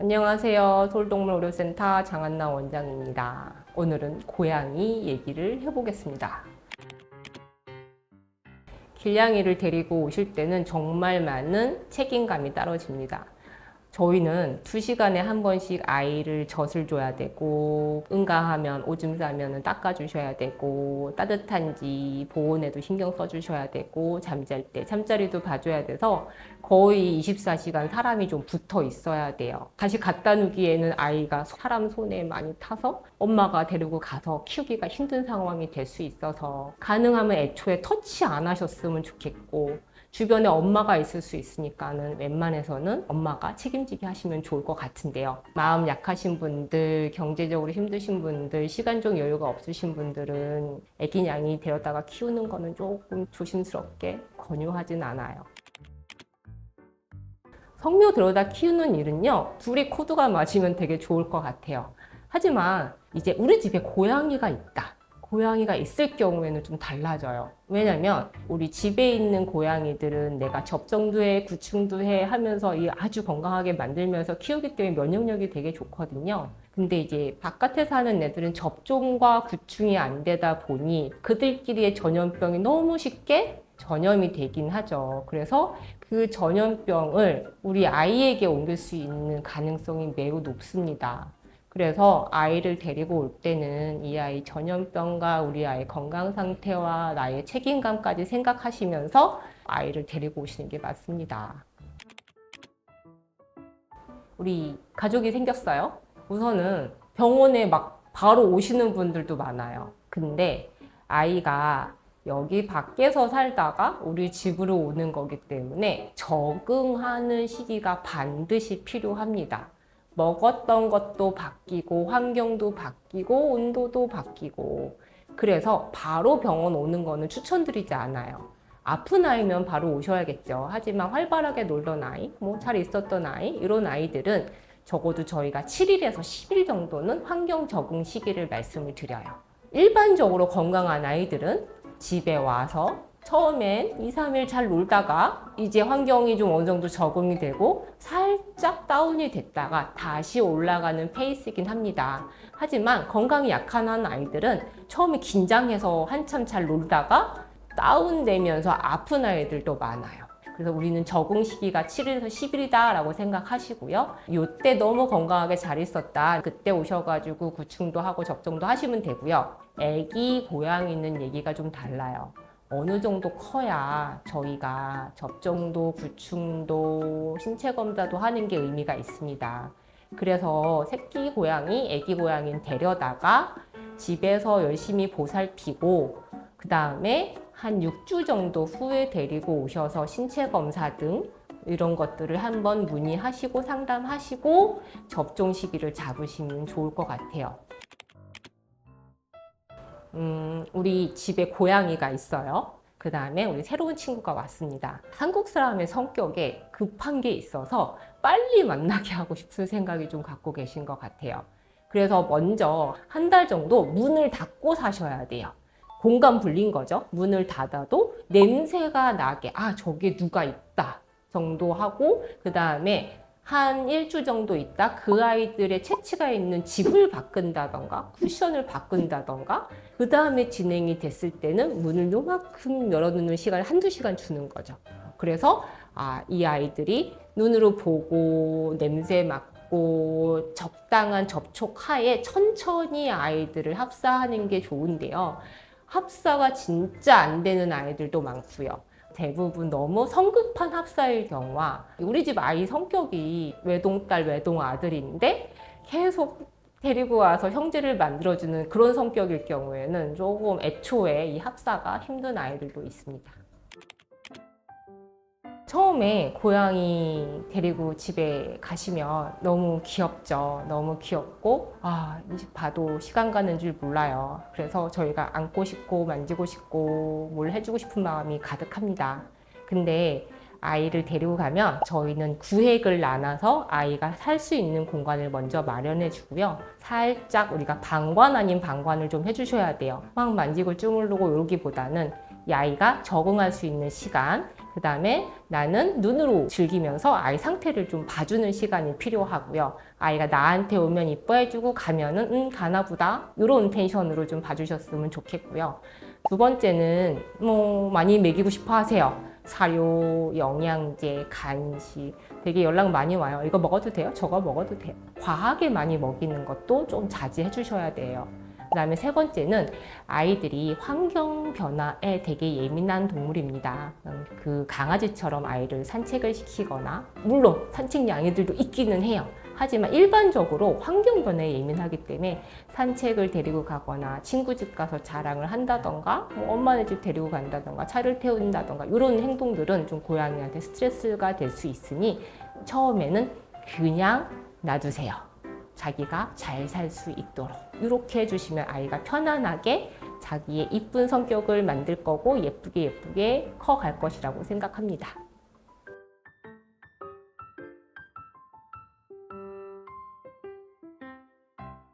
안녕하세요. 서울동물 의료센터 장한나 원장입니다. 오늘은 고양이 얘기를 해보겠습니다. 길냥이를 데리고 오실 때는 정말 많은 책임감이 따라집니다. 저희는 두 시간에 한 번씩 아이를 젖을 줘야 되고 응가하면 오줌 싸면 닦아 주셔야 되고 따뜻한지 보온에도 신경 써 주셔야 되고 잠잘 때 잠자리도 봐줘야 돼서 거의 24시간 사람이 좀 붙어 있어야 돼요. 다시 갖다 놓기에는 아이가 사람 손에 많이 타서 엄마가 데리고 가서 키우기가 힘든 상황이 될 수 있어서 가능하면 애초에 터치 안 하셨으면 좋겠고 주변에 엄마가 있을 수 있으니까는 웬만해서는 엄마가 책임지게 하시면 좋을 것 같은데요. 마음 약하신 분들, 경제적으로 힘드신 분들, 시간적 여유가 없으신 분들은 애기 냥이 데려다가 키우는 거는 조금 조심스럽게 권유하진 않아요. 성묘 데려다 키우는 일은요, 둘이 코드가 맞으면 되게 좋을 것 같아요. 하지만 이제 우리 집에 고양이가 있다. 고양이가 있을 경우에는 좀 달라져요. 왜냐면 우리 집에 있는 고양이들은 내가 접종도 해, 구충도 해 하면서 이 아주 건강하게 만들면서 키우기 때문에 면역력이 되게 좋거든요. 근데 이제 바깥에 사는 애들은 접종과 구충이 안 되다 보니 그들끼리의 전염병이 너무 쉽게 전염이 되긴 하죠. 그래서 그 전염병을 우리 아이에게 옮길 수 있는 가능성이 매우 높습니다. 그래서 아이를 데리고 올 때는 이 아이 전염병과 우리 아이 건강 상태와 나의 책임감까지 생각하시면서 아이를 데리고 오시는 게 맞습니다. 우리 가족이 생겼어요. 우선은 병원에 막 바로 오시는 분들도 많아요. 근데 아이가 여기 밖에서 살다가 우리 집으로 오는 거기 때문에 적응하는 시기가 반드시 필요합니다. 먹었던 것도 바뀌고 환경도 바뀌고 온도도 바뀌고 그래서 바로 병원 오는 거는 추천드리지 않아요. 아픈 아이면 바로 오셔야겠죠. 하지만 활발하게 놀던 아이, 뭐 잘 있었던 아이, 이런 아이들은 적어도 저희가 7일에서 10일 정도는 환경 적응 시기를 말씀을 드려요. 일반적으로 건강한 아이들은 집에 와서 처음엔 2, 3일 잘 놀다가 이제 환경이 좀 어느 정도 적응이 되고 살짝 다운이 됐다가 다시 올라가는 페이스이긴 합니다. 하지만 건강이 약한 한 아이들은 처음에 긴장해서 한참 잘 놀다가 다운되면서 아픈 아이들도 많아요. 그래서 우리는 적응 시기가 7일에서 10일이다 라고 생각하시고요. 요때 너무 건강하게 잘 있었다. 그때 오셔가지고 구충도 하고 접종도 하시면 되고요. 애기 고양이는 얘기가 좀 달라요. 어느 정도 커야 저희가 접종도 구충도 신체 검사도 하는 게 의미가 있습니다. 그래서 새끼 고양이, 애기 고양이는 데려다가 집에서 열심히 보살피고 그 다음에 한 6주 정도 후에 데리고 오셔서 신체 검사 등 이런 것들을 한번 문의하시고 상담하시고 접종 시기를 잡으시면 좋을 것 같아요. 음, 우리 집에 고양이가 있어요. 그 다음에 우리 새로운 친구가 왔습니다. 한국 사람의 성격에 급한 게 있어서 빨리 만나게 하고 싶은 생각이 좀 갖고 계신 것 같아요. 그래서 먼저 한 달 정도 문을 닫고 사셔야 돼요. 공간 불린 거죠. 문을 닫아도 냄새가 나게, 아, 저게 누가 있다 정도 하고, 그 다음에 한 일주 정도 있다 그 아이들의 채취가 있는 집을 바꾼다던가 쿠션을 바꾼다던가 그 다음에 진행이 됐을 때는 문을 요만큼 열어놓는 시간을 한두 시간 주는 거죠. 그래서 아, 이 아이들이 눈으로 보고 냄새 맡고 적당한 접촉 하에 천천히 아이들을 합사하는 게 좋은데요. 합사가 진짜 안 되는 아이들도 많고요. 대부분 너무 성급한 합사일 경우와 우리 집 아이 성격이 외동딸, 외동아들인데 계속 데리고 와서 형제를 만들어주는 그런 성격일 경우에는 조금 애초에 이 합사가 힘든 아이들도 있습니다. 처음에 고양이 데리고 집에 가시면 너무 귀엽죠. 너무 귀엽고, 아, 이 집 봐도 시간 가는 줄 몰라요. 그래서 저희가 안고 싶고, 만지고 싶고, 뭘 해주고 싶은 마음이 가득합니다. 근데 아이를 데리고 가면 저희는 구획을 나눠서 아이가 살 수 있는 공간을 먼저 마련해 주고요. 살짝 우리가 방관 아닌 방관을 좀 해주셔야 돼요. 막 만지고 주물르고 이러기보다는 이 아이가 적응할 수 있는 시간, 그 다음에 나는 눈으로 즐기면서 아이 상태를 좀 봐주는 시간이 필요하고요. 아이가 나한테 오면 이뻐해주고 가면은 음 가나보다 이런 텐션으로 좀 봐주셨으면 좋겠고요. 두 번째는 뭐 많이 먹이고 싶어 하세요. 사료, 영양제, 간식 되게 연락 많이 와요. 이거 먹어도 돼요? 저거 먹어도 돼요? 과하게 많이 먹이는 것도 좀 자제해 주셔야 돼요. 그 다음에 세 번째는 아이들이 환경 변화에 되게 예민한 동물입니다. 음, 그 강아지처럼 아이를 산책을 시키거나, 물론 산책 양이들도 있기는 해요. 하지만 일반적으로 환경 변화에 예민하기 때문에 산책을 데리고 가거나 친구 집 가서 자랑을 한다던가 뭐 엄마네 집 데리고 간다던가 차를 태운다던가 이런 행동들은 좀 고양이한테 스트레스가 될 수 있으니 처음에는 그냥 놔두세요. 자기가 잘 살 수 있도록 이렇게 해주시면 아이가 편안하게 자기의 이쁜 성격을 만들 거고 예쁘게 예쁘게 커갈 것이라고 생각합니다.